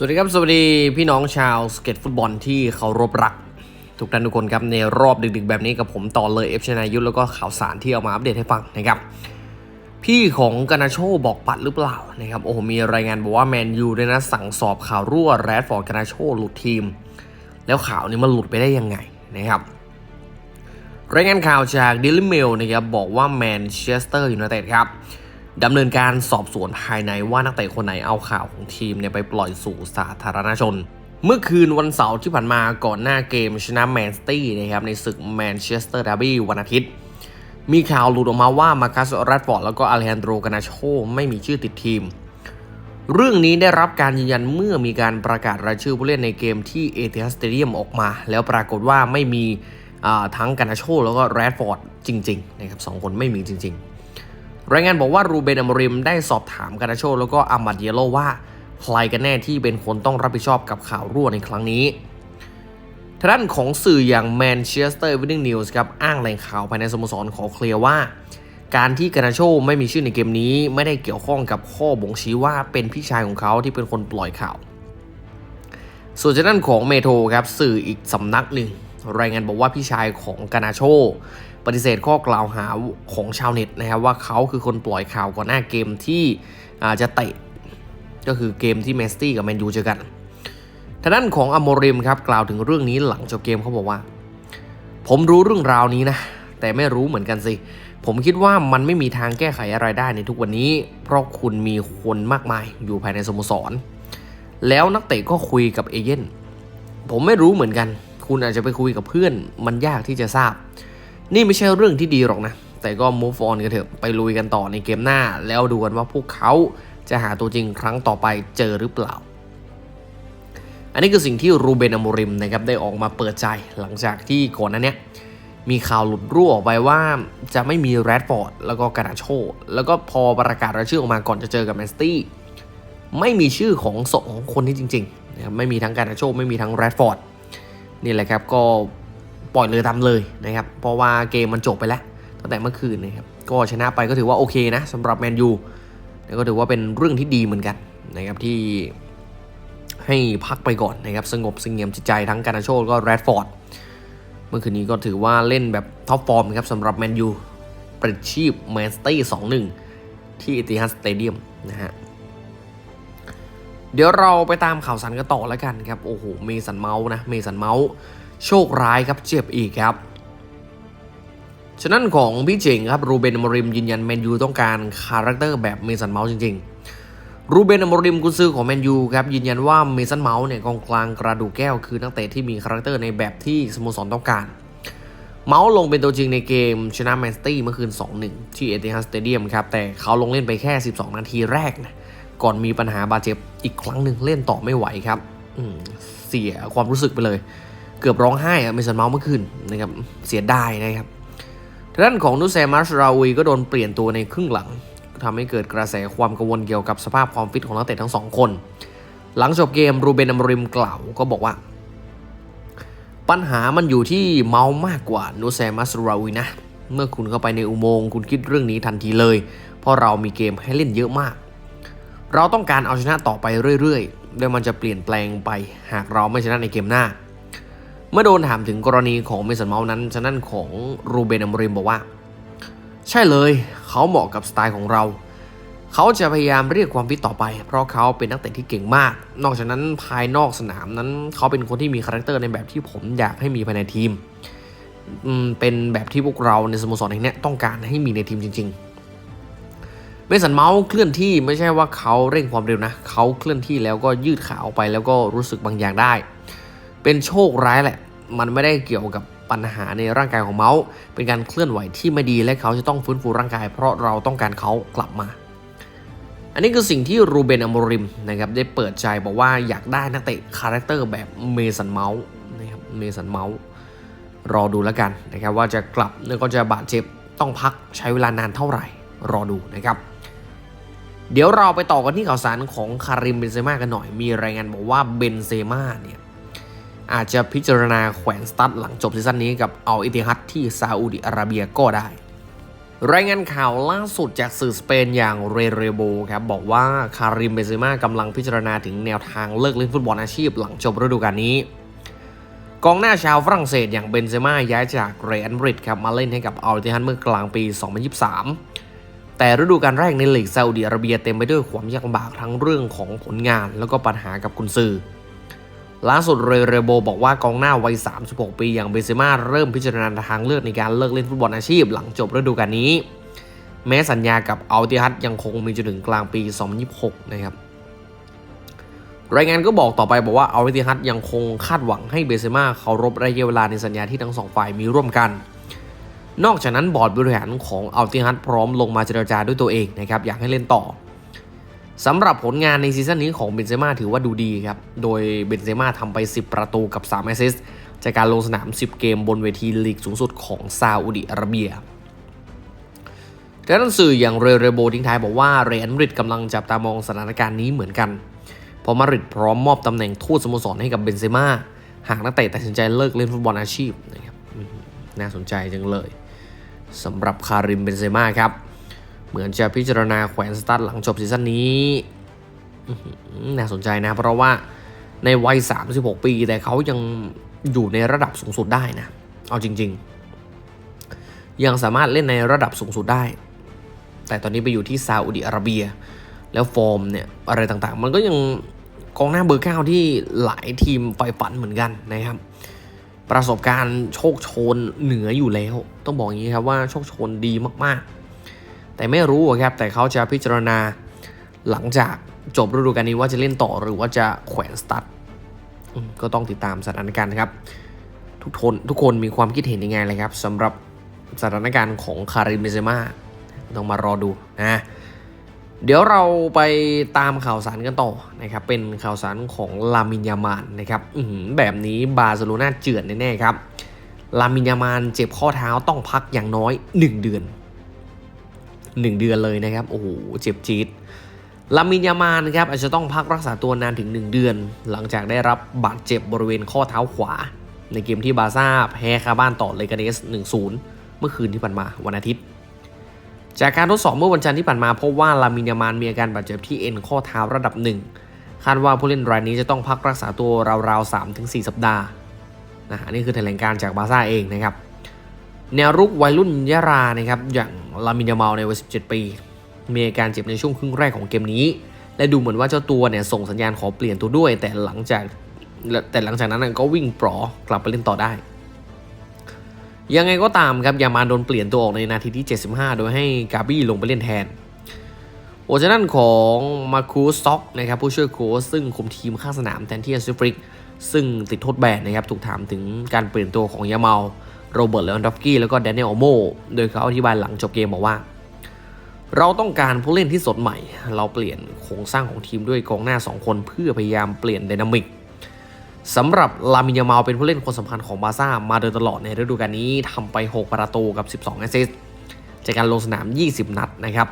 สวัสดีครับ สวัสดีพี่น้องชาวสเก็ตฟุตบอลที่เคารพรัก ทุกท่านทุกคนครับ ในรอบดึกๆ แบบนี้กับผมต่อเลยเอฟชนายุทธแล้วก็ข่าวสารที่เอามาอัปเดตให้ฟังนะครับ พี่ของกานาโชบอกปัดหรือเปล่านะครับ โอ้โห มีรายงานบอกว่าแมนยูด้วยนะ สั่งสอบข่าวรั่วแรดฟอร์ดกานาโชหลุดทีม แล้วข่าวนี้มันหลุดไปได้ยังไงนะครับรายงานข่าวจาก Daily Mail นะครับบอกว่าแมนเชสเตอร์ยูไนเต็ดครับดำเนินการสอบสวนภายในว่านักเตะคนไหนเอาข่าวของทีมเนี่ยไปปล่อยสู่สาธารณชน เมื่อคืนวันเสาร์ที่ผ่านมาก่อนหน้าเกมชนะแมนสตี้นะครับในศึกแมนเชสเตอร์ดาร์บี้วันอาทิตย์ มีข่าวหลุดออกมาว่ามาคัสแรดฟอร์ดแล้วก็อเลฮันโดรกานาโชไม่มีชื่อติดทีม เรื่องนี้ได้รับการยืนยันเมื่อมีการประกาศรายชื่อผู้เล่นในเกมที่เอเ h สเตเดียมออกมา แล้วปรากฏว่าไม่มีทั้งกานาโชแล้วก็แรดฟอร์ดจริงๆนะครับสองคนไม่มีจริง ๆ รายงานบอกว่ารูเบนอมริมได้สอบถามกานาโชแล้วก็อามัดเยโลว่าใครกันแน่ที่เป็นคนต้องรับผิดชอบกับข่าวรั่วในครั้งนี้ทางด้านของสื่ออย่าง Manchester Evening News ครับอ้างแหล่งข่าวภายในสโมสรขอเคลียร์ว่า การที่กานาโชไม่มีชื่อในเกมนี้ ไม่ได้เกี่ยวข้องกับข้อบ่งชี้ว่าเป็นพี่ชายของเขาที่เป็นคนปล่อยข่าว ส่วนจากด้านของเมโทรครับสื่ออีกสำนักหนึ่ง รายงานบอกว่าพี่ชายของกานาโชปฏิเสธข้อกล่าวหาของชาวเน็ตนะครับว่าเขาคือคนปล่อยข่าวก่อนหน้าเกมที่อาจะเตะก็คือเกมที่แมนสตี้กับแมนยูเจอกันทางด้านของอโมริมครับกล่าวถึงเรื่องนี้หลังจบเกมเขาบอกว่า ผมรู้เรื่องราวนี้นะ แต่ไม่รู้เหมือนกันสิ ผมคิดว่ามันไม่มีทางแก้ไขอะไรได้ในทุกวันนี้ เพราะคุณมีคนมากมายอยู่ภายในสโมสร แล้วนักเตะก็คุยกับเอเย่นผมไม่รู้เหมือนกัน คุณอาจจะไปคุยกับเพื่อน มันยากที่จะทราบ นี่ไม่ใช่เรื่องที่ดีหรอกนะ แต่ก็ move on กันเถอะไปลุยกันต่อในเกมหน้า แล้วดูกันว่าพวกเขาจะหาตัวจริงครั้งต่อไปเจอหรือเปล่า อันนี้คือสิ่งที่รูเบนอโมริมนะครับได้ออกมาเปิดใจหลังจากที่ก่อนนั้นเนี้ย มีข่าวหลุดรั่วออกไปว่าจะไม่มีแรดฟอร์ดแล้วก็กานาโช แล้วก็พอประกาศรายชื่อออกมาก่อนจะเจอกับแมนสตี้ไม่มีชื่อของสองคนนี้จริงๆนะครับไม่มีทั้งกานาโชไม่มีทั้งแรดฟอร์ดนี่แหละครับก็ปล่อยเลยตามเลยนะครับ เพราะว่าเกมมันจบไปแล้ว ตั้งแต่เมื่อคืนนะครับก็ชนะไปก็ถือว่าโอเคนะสำหรับแมนยูแล้วก็ถือว่าเป็นเรื่องที่ดีเหมือนกันนะครับที่ให้พักไปก่อนนะครับสงบสงเงียมจิตใจทั้งการนาโชแล้วก็แรดฟอร์ด เมื่อคืนนี้ก็ถือว่าเล่นแบบท็อปฟอร์มครับสำหรับแมนยูปลิชีพแมนสเตย์สองหนึ่งที่อิติฮัดสเตเดียมนะฮะ เดี๋ยวเราไปตามข่าวสารกันต่อแล้วกันครับ โอ้โห เมสันเมาส์นะ เมสันเมาส์โชคร้ายครับเจ็บอีกครับ ฉะนั้นของพี่เจ๋งครับ รูเบนอมริมยืนยันแมนยูต้องการคาแรคเตอร์แบบเมสันเมาส์จริงๆ รูเบนอมริมกุนซือของแมนยูครับยืนยันว่าเมสันเมาส์เนี่ยกองกลางกระดูกแก้วคือนักเตะที่มีคาแรคเตอร์ในแบบที่สโมสรต้องการ เมาส์ลงเป็นตัวจริงในเกมชนะแมนสตี้เมื่อคืน 2-1 ที่เอติฮัดสเตเดียมครับ แต่เขาลงเล่นไปแค่ 12 นาทีแรกนะก่อนมีปัญหาบาดเจ็บอีกครั้งหนึ่งเล่นต่อไม่ไหวครับเสียความรู้สึกไปเลย เกือบร้องไห้อะเมสันเมาส์เมื่อคืนนะครับเสียดายนะครับด้านของนุสแซมัสราอุยก็โดนเปลี่ยนตัวในครึ่งหลัง ทำให้เกิดกระแสความกังวลเกี่ยวกับสภาพความฟิตของนักเตะทั้งสองคน หลังจบเกมรูเบนอมริมกล่าวก็บอกว่า ปัญหามันอยู่ที่เมามากกว่านูแซมัสราวีนะ เมื่อคุณเข้าไปในอุโมงค์คุณคิดเรื่องนี้ทันทีเลย เพราะเรามีเกมให้เล่นเยอะมาก เราต้องการเอาชนะต่อไปเรื่อยๆโดยมันจะเปลี่ยนแปลงไป หากเราไม่ชนะในเกมหน้า เมื่อโดนถามถึงกรณีของเมสันเมาส์นั้นฉะนั้นของรูเบนอมริมบอกว่า ใช่เลยเขาเหมาะกับสไตล์ของเรา เขาจะพยายามเรียกความฟิตต่อไป เพราะเขาเป็นนักเตะที่เก่งมาก นอกจากนั้นภายนอกสนามนั้นเขาเป็นคนที่มีคาแรคเตอร์ในแบบที่ผมอยากให้มีภายในทีม เป็นแบบที่พวกเราในสโมสรแห่งนี้ต้องการให้มีในทีมจริง ๆ เมสันเมาส์เคลื่อนที่ไม่ใช่ว่าเขาเร่งความเร็วนะ เขาเคลื่อนที่แล้วก็ยืดขาออกไปแล้วก็รู้สึกบางอย่างได้ เป็นโชคร้ายแหละ มันไม่ได้เกี่ยวกับ ปัญหาในร่างกายของเมาส์ เป็นการเคลื่อนไหวที่ไม่ดีและเขาจะต้องฟื้นฟูร่างกาย เพราะเราต้องการเขากลับมา อันนี้คือสิ่งที่รูเบนอโมริมนะครับได้เปิดใจบอกว่าอยากได้นักเตะคาแรคเตอร์แบบเมสันเมาส์นะครับเมสันเมาส์รอดูแล้วกันนะครับว่าจะกลับแล้วก็จะบาดเจ็บต้องพักใช้เวลานานเท่าไหร่รอดูนะครับเดี๋ยวเราไปต่อกันที่ข่าวสารของคาริมเบนเซม่ากันหน่อย มีรายงานบอกว่าเบนเซม่าเนี่ย อาจจะพิจารณาแขวนสตั๊ดหลังจบซีซั่นนี้กับเอาอิติฮัดที่ซาอุดิอาระเบียก็ได้ รายงานข่าวล่าสุดจากสื่อสเปนอย่างเรเรโบครับบอกว่าคาริมเบนเซม่ากำลังพิจารณาถึงแนวทางเลิกเล่นฟุตบอลอาชีพหลังจบฤดูกาลนี้กองหน้าชาวฝรั่งเศสอย่างเบนเซม่าย้ายจากเรอัลมาดริดครับมาเล่นให้กับอัลติฮันเมื่อกลางปี 2023 แต่ฤดูกาลแรกในลีกซาอุดิอาระเบียเต็มไปด้วยความยากลำบากทั้งเรื่องของผลงาน แล้วก็ปัญหากับกุนซือ ล่าสุดเรเรโบบอกว่ากองหน้าวัย 36 ปีอย่างเบนเซม่าเริ่มพิจารณาทางเลือกในการเลิกเล่นฟุตบอลอาชีพหลังจบฤดูกาลนี้ แม้สัญญากับอัลติฮัดยังคงมีจนถึงกลางปี 2026 นะครับรายงานก็บอกต่อไปบอกว่าอัลติฮัดยังคงคาดหวังให้เบนเซม่าเคารพระยะเวลาในสัญญาที่ทั้งสองฝ่ายมีร่วมกัน นอกจากนั้นบอร์ดบริหารของอัลติฮัดพร้อมลงมาเจรจาด้วยตัวเองนะครับอยากให้เล่นต่อ สำหรับผลงานในซีซั่นนี้ของเบนเซม่าถือว่าดูดีครับ โดยเบนเซม่าทำไป 10 ประตูกับ 3 แอสซิสต์จากการลงสนาม 10 เกมบนเวทีลีกสูงสุดของซาอุดิอาระเบียแต่หนังสื่ออย่างเรเรโบทิ้งท้ายบอกว่าเรอัลมาดริดกำลังจับตามองสถานการณ์นี้เหมือนกัน เพราะมาดริดพร้อมมอบตำแหน่งทูตสโมสรให้กับเบนเซม่าหากนักเตะตัดสินใจเลิกเล่นฟุตบอลอาชีพนะครับน่าสนใจจังเลยสำหรับคาริมเบนเซม่าครับ เหมือนจะพิจารณาแขวนสตาร์ทหลังจบซีซั่นนี้ น่าสนใจนะ เพราะว่าในวัย 36 ปี แต่เขายังอยู่ในระดับสูงสุดได้นะ เอาจริง ๆ ยังสามารถเล่นในระดับสูงสุดได้ แต่ตอนนี้ไปอยู่ที่ซาอุดิอาระเบีย แล้วฟอร์มเนี่ยอะไรต่างๆ มันก็ยังกองหน้าเบอร์เก้าที่หลายทีมใฝ่ฝันเหมือนกันนะครับ ประสบการณ์โชคโชนเหนืออยู่แล้ว ต้องบอกอย่างนี้ครับว่าโชคโชนดีมากๆ แต่ไม่รู้ครับแต่เขาจะพิจารณาหลังจากจบฤดูกาลนี้ว่าจะเล่นต่อหรือว่าจะแขวนสตัดก็ต้องติดตามสถานการณ์นะครับ ทุกคนทุกคนมีความคิดเห็นยังไงเลยครับสำหรับสถานการณ์ของคาริมเบเซมาต้องมารอดูนะเดี๋ยวเราไปตามข่าวสารกันต่อนะครับ เป็นข่าวสารของลามินยามานนะครับแบบนี้บาร์เซโลนาเจือนแน่ๆครับ ลามินยามานเจ็บข้อเท้าต้องพักอย่างน้อย 1 เดือน 1 เดือนเลยนะครับ โอ้โห เจ็บจี๊ดลามินยามานครับอาจจะต้องพักรักษาตัวนานถึง 1 เดือน หลังจากได้รับบาดเจ็บบริเวณข้อเท้าขวา ในเกมที่บาซ่าแพ้คาบ้านต่อเลกาเนส 1-0 เมื่อคืนที่ผ่านมาวันอาทิตย์ จากการทดสอบเมื่อวันจันทร์ที่ผ่านมาพบว่าลามินยามานมีอาการบาดเจ็บที่เอ็นข้อเท้าระดับหนึ่งคาดว่าผู้เล่นรายนี้จะต้องพักรักษาตัวราวๆ 3-4 สัปดาห์นะอันนี้คือแถลงการจากบาซ่าเองนะครับแนวรุกวัยรุ่นยะรานะครับอย่าง ลามินยามาลในวัย 17 ปี มีอาการเจ็บในช่วงครึ่งแรกของเกมนี้ และดูเหมือนว่าเจ้าตัวเนี่ยส่งสัญญาณขอเปลี่ยนตัวด้วย แต่หลังจากแต่หลังจากนั้นก็วิ่งปลอกลับไปเล่นต่อได้ ยังไงก็ตามครับยามาโดนเปลี่ยนตัวออกในนาทีที่ 75 โดยให้กาบี้ลงไปเล่นแทนโอจานั้นของมาคูสต็อกนะครับผู้ช่วยโค้ชซึ่งคุมทีมข้างสนามแทนที่อัซฟริก ซึ่งติดโทษแบนนะครับถูกถามถึงการเปลี่ยนตัวของยามาล โรเบิร์ตเลวันดอฟกี้แล้วก็แดเนียลโอโมโดยเขาอธิบายหลังจบเกมบอกว่า เราต้องการผู้เล่นที่สดใหม่ เราเปลี่ยนโครงสร้างของทีมด้วยกองหน้า 2 คนเพื่อพยายามเปลี่ยนไดนามิกสำหรับลามินยามาเป็นผู้เล่นคนสำคัญของบาซ่ามาโดยตลอดในฤดูกาลนี้ทำไป 6 ประตูกับ 12 แอสซิสต์จากการลงสนาม 20 นัดนะครับ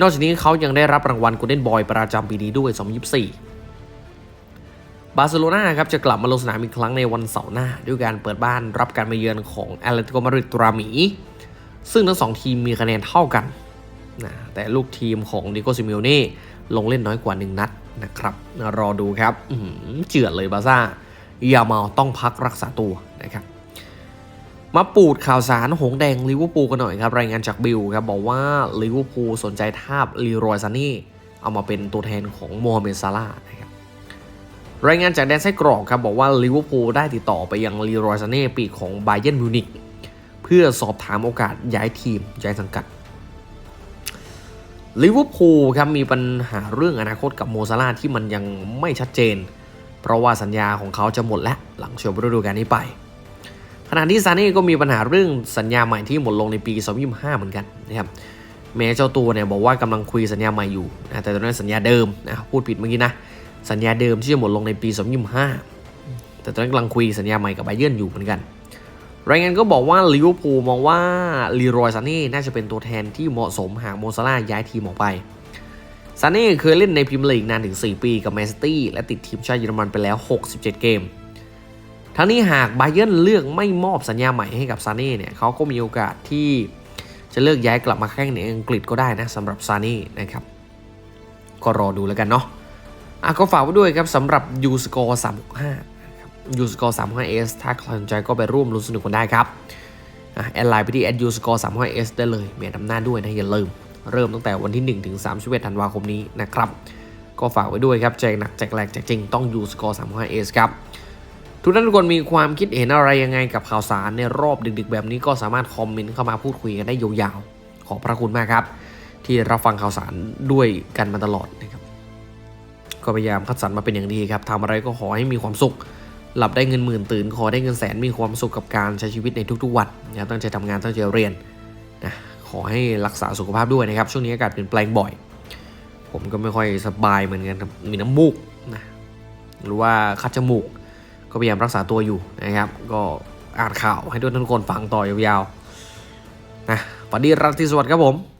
นอกจากนี้เขายังได้รับรางวัล Golden Boy ประจำปีนี้ด้วย 2024 บาร์เซโลนาครับจะกลับมาลงสนามอีกครั้งในวันเสาร์หน้า ด้วยการเปิดบ้านรับการมาเยือนของแอตเลติโกมาดริดตราหมี ซึ่งทั้งสองทีมมีคะแนนเท่ากันนะแต่ลูกทีมของดิโกซิมิโอเน่ลงเล่นน้อยกว่า 1 นัดนะครับ รอดูครับเจือดเลยบาซ่ายาเมาลต้องพักรักษาตัวนะครับมาปูดข่าวสารหงแดงลิเวอร์พูลกันหน่อยครับ รายงานจากบิลครับ บอกว่าลิเวอร์พูลสนใจทาบลีรอยซานี่เอามาเป็นตัวแทนของโมฮัมเหม็ดซาลาห์นะครับ รายงานจากแดนไส้กรอกครับบอกว่าลิเวอร์พูลได้ติดต่อไปยังลีรอยซานี่ปีกของไบเยนมิวนิกเพื่อสอบถามโอกาสย้ายทีมย้ายสังกัดลิเวอร์พูลครับมีปัญหาเรื่องอนาคตกับโมซาลาที่มันยังไม่ชัดเจน เพราะว่าสัญญาของเขาจะหมดแล้วหลังจบฤดูกาลนี้ไปขณะที่ซาเน่ก็มีปัญหาเรื่องสัญญาใหม่ที่หมดลงในปี 2025 เหมือนกันนะครับแม้เจ้าตัวเนี่ยบอกว่ากำลังคุยสัญญาใหม่อยู่นะแต่ตอนนั้นสัญญาเดิมนะพูดผิดเมื่อกี้นะ สัญญาเดิมที่จะหมดลงในปี2025แต่ตอนนั้นกำลังคุยสัญญาใหม่กับไบเยิร์นอยู่เหมือนกัน รายงานก็บอกว่าลิเวอร์พูลมองว่าลีรอยซาเน่น่าจะเป็นตัวแทนที่เหมาะสมหากโมซาลาย้ายทีมออกไปซาเน่เคยเล่นในพรีเมียร์ลีกนานถึง 4 ปีกับแมนซิตี้และติดทีมชาติเยอรมันไปแล้ว 67 เกม ทั้งนี้หากไบเยร์นเลือกไม่มอบสัญญาใหม่ให้กับซาเน่เนี่ยเขาก็มีโอกาสที่จะเลือกย้ายกลับมาแข่งในอังกฤษก็ได้นะสำหรับซาเน่นะครับ ก็รอดูแล้วกันเนาะ อะก็ฝากไว้ด้วยครับสำหรับยูสกอร์365ครับยูสกอร์ 35s ถ้าใครสนใจก็ไปร่วมลุ้นสนุกกันได้ครับแอดไลน์ไปที่แอดยูสกอร์ 35s ได้เลยเมียนำหน้าด้วยนะอย่าลืมเริ่มตั้งแต่วันที่ 1 ถึง31ธันวาคมนี้นะครับ ก็ฝากไว้ด้วยครับแจกหนักแจกแรงแจกจริงต้องยูสกอร์ 35s ครับ ทุกท่านทุกคนมีความคิดเห็นอะไรยังไงกับข่าวสารในรอบดึกๆ แบบนี้ก็สามารถคอมเมนต์เข้ามาพูดคุยกันได้ยาวๆขอบพระคุณมากครับ ที่รับฟังข่าวสารด้วยกันมาตลอดนะครับ ก็พยายามคัดสรรมาเป็นอย่างดีครับทำอะไรก็ขอให้มีความสุข หลับได้เงินหมื่นตื่นขอได้เงินแสนมีความสุขกับการใช้ชีวิตในทุกๆวันนะครับตั้งใจทำงานตั้งใจเรียนนะขอให้รักษาสุขภาพด้วยนะครับ ช่วงนี้อากาศเปลี่ยนแปลงบ่อย ผมก็ไม่ค่อยสบายเหมือนกันมีน้ำมูกนะหรือว่าคัดจมูก ก็พยายามรักษาตัวอยู่นะครับ ก็อ่านข่าวให้ด้วยทุกคนฟังต่อยาวๆนะฝันดีราตรีสวัสดิ์ครับผม